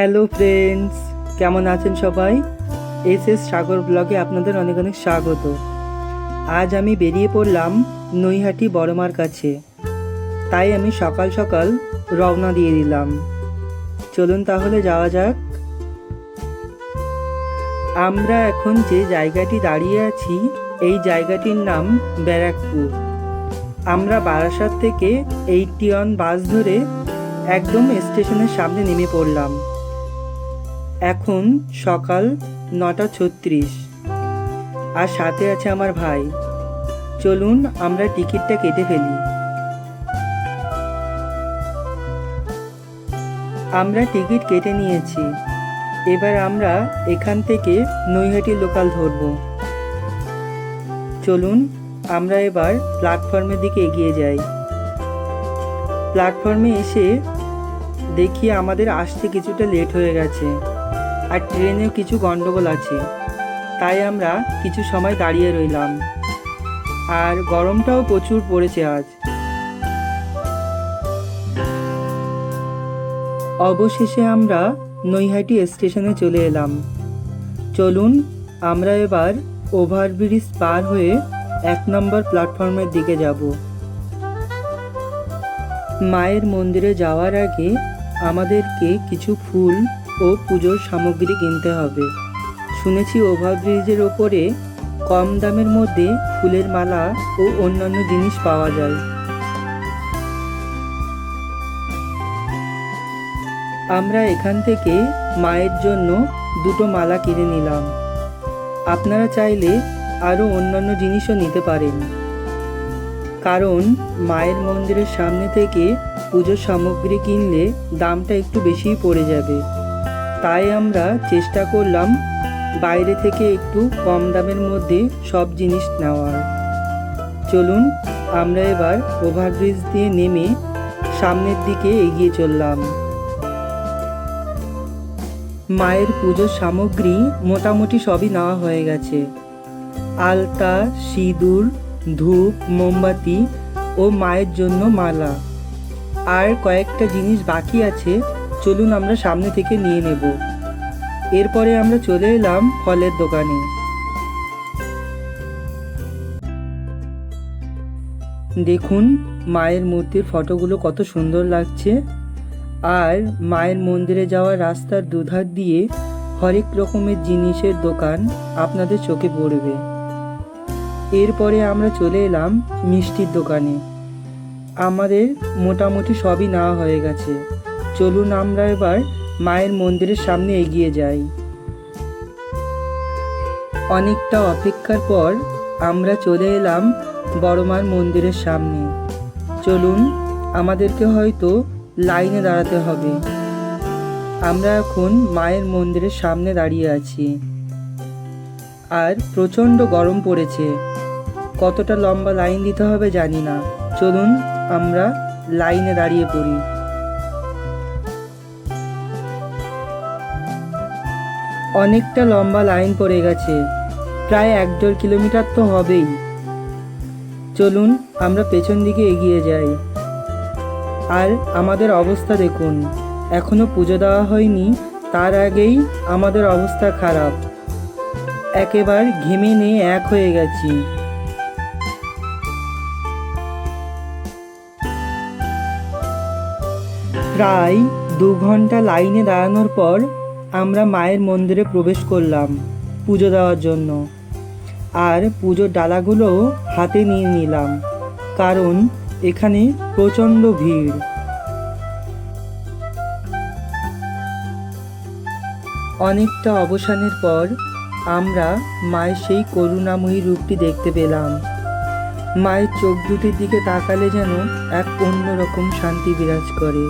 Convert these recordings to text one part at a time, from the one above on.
Hello friends কেমন আছেন সবাই? এস এস সাগর ব্লগে আপনাদের অনেক অনেক স্বাগত। আজ আমি বেরিয়ে পড়লাম নৈহাটি বড়মার কাছে। তাই আমি সকাল সকাল রওনা দিয়ে দিলাম। চলুন তাহলে যাওয়া যাক। আমরা এখন যে জায়গাটি দাঁড়িয়ে আছি, এই জায়গাটির নাম ব্যারাকপুর। আমরা বারাসাত থেকে এইটটি ওয়ান বাস ধরে একদম স্টেশনের সামনে নেমে পড়লাম। এখন সকাল নটা ছত্রিশ। আর সাথে আছে আমার ভাই। চলুন আমরা টিকিটটা কেটে ফেলি। আমরা টিকিট কেটে নিয়েছি। এবার আমরা এখান থেকে নৈহাটি লোকাল ধরব। চলুন আমরা এবার প্ল্যাটফর্মের দিকে এগিয়ে যাই। প্ল্যাটফর্মে এসে দেখি আমাদের আসতে কিছুটা লেট হয়ে গেছে। আর ট্রেনেও কিছু গন্ডগোল আছে। তাই আমরা কিছু সময় দাঁড়িয়ে রইলাম। আর গরমটাও প্রচুর পড়েছে আজ। অবশেষে আমরা নৈহাটি স্টেশনে চলে এলাম। চলুন, আমরা এবার ওভারব্রিজ পার হয়ে এক নম্বর প্ল্যাটফর্মের দিকে যাব। মায়ের মন্দিরে যাওয়ার আগে আমাদেরকে কিছু ফুল ও পুজোর সামগ্রী কিনতে হবে। শুনেছি ওভারব্রিজের ওপরে কম দামের মধ্যে ফুলের মালা ও অন্যান্য জিনিস পাওয়া যায়। আমরা এখান থেকে মায়ের জন্য দুটো মালা কিনে নিলাম। আপনারা চাইলে আরও অন্যান্য জিনিসও নিতে পারেন। কারণ মায়ের মন্দিরের সামনে থেকে পুজোর সামগ্রী কিনলে দামটা একটু বেশিই পড়ে যাবে। তাই আমরা চেষ্টা করলাম বাইরে থেকে একটু কম দামের মধ্যে সব জিনিস নেওয়ার। চলুন, আমরা এবার ওভারব্রিজ দিয়ে নেমে সামনের দিকে এগিয়ে চললাম। মায়ের পুজোর সামগ্রী মোটামুটি সবই নেওয়া হয়ে গেছে। আলতা, সিঁদুর, ধূপ, মোমবাতি ও মায়ের জন্য মালা। আর কয়েকটা জিনিস বাকি আছে চলুন আমরা সামনে থেকে নিয়ে নেব। এরপরে আমরা চলে এলাম ফলের দোকানে। দেখুন, মায়ের মূর্তির ফটোগুলো কত সুন্দর লাগছে। আর মায়ের মন্দিরে যাওয়ার রাস্তার দুধার দিয়ে হরেক রকমের জিনিসের দোকান আপনাদের চোখে পড়বে। এরপরে আমরা চলে এলাম মিষ্টির দোকানে। আমাদের মোটামুটি সবই নেওয়া হয়ে গেছে। চলুন আমরা এবার মায়ের মন্দিরের সামনে এগিয়ে যাই। অনেকটা অপেক্ষার পর আমরা চলে এলাম বড়মার মন্দিরের সামনে। চলুন, আমাদেরকে হয়তো লাইনে দাঁড়াতে হবে। আমরা এখন মায়ের মন্দিরের সামনে দাঁড়িয়ে আছি। আর প্রচণ্ড গরম পড়েছে। কতটা লম্বা লাইন দিতে হবে জানি না। চলুন, আমরা লাইনে দাঁড়িয়ে পড়ি। অনেকটা লম্বা লাইন পড়ে গেছে। প্রায় এক দেড় কিলোমিটার তো হবেই। চলুন, আমরা পেছন দিকে এগিয়ে যাই। আর আমাদের অবস্থা দেখুন। এখনও পুজো দেওয়া হয়নি, তার আগেই আমাদের অবস্থা খারাপ। একেবার ঘেমে নিয়ে এক হয়ে গেছি। প্রায় দু ঘণ্টা লাইনে দাঁড়ানোর পর আমরা মায়ের মন্দিরে প্রবেশ করলাম পুজো দেওয়ার জন্য। আর পুজোর ডালাগুলোও হাতে নিয়ে নিলাম, কারণ এখানে প্রচণ্ড ভিড়। অনেকটা অবসানের পর আমরা মায়ের সেই করুণাময়ী রূপটি দেখতে পেলাম। মায়ের চোখ দুটির দিকে তাকালে যেন এক অন্যরকম শান্তি বিরাজ করে।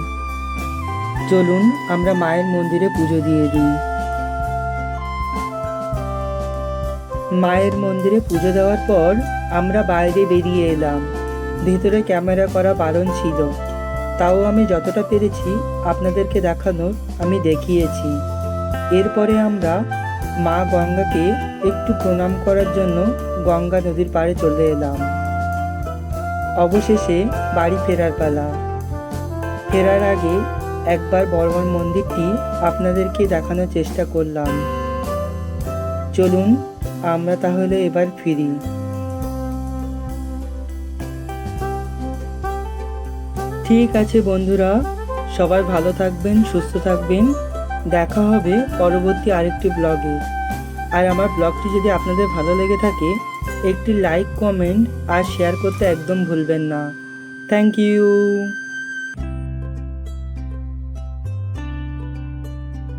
চলুন আমরা মায়ের মন্দিরে পুজো দিয়ে দিই। মায়ের মন্দিরে পুজো দেওয়ার পর আমরা বাইরে বেরিয়ে এলাম। ভেতরে ক্যামেরা করা বারণ ছিল। তাও আমি যতটা পেরেছি আপনাদেরকে দেখানোর আমি দেখিয়েছি। এরপরে আমরা মা গঙ্গাকে একটু প্রণাম করার জন্য গঙ্গা নদীর পাড়ে চলে এলাম। অবশেষে বাড়ি ফেরার পালা। ফেরার আগে একবার বর্মন মন্দিরটি আপনাদেরকে দেখানোর চেষ্টা করলাম। চলুন, আমরা তাহলে এবার ফিরি। ঠিক আছে বন্ধুরা, সবাই ভালো থাকবেন, সুস্থ থাকবেন। দেখা হবে পরবর্তী আরেকটি ব্লগে। আর আমার ব্লগটি যদি আপনাদের ভালো লেগে থাকে, একটি লাইক, কমেন্ট আর শেয়ার করতে একদম ভুলবেন না। Thank you.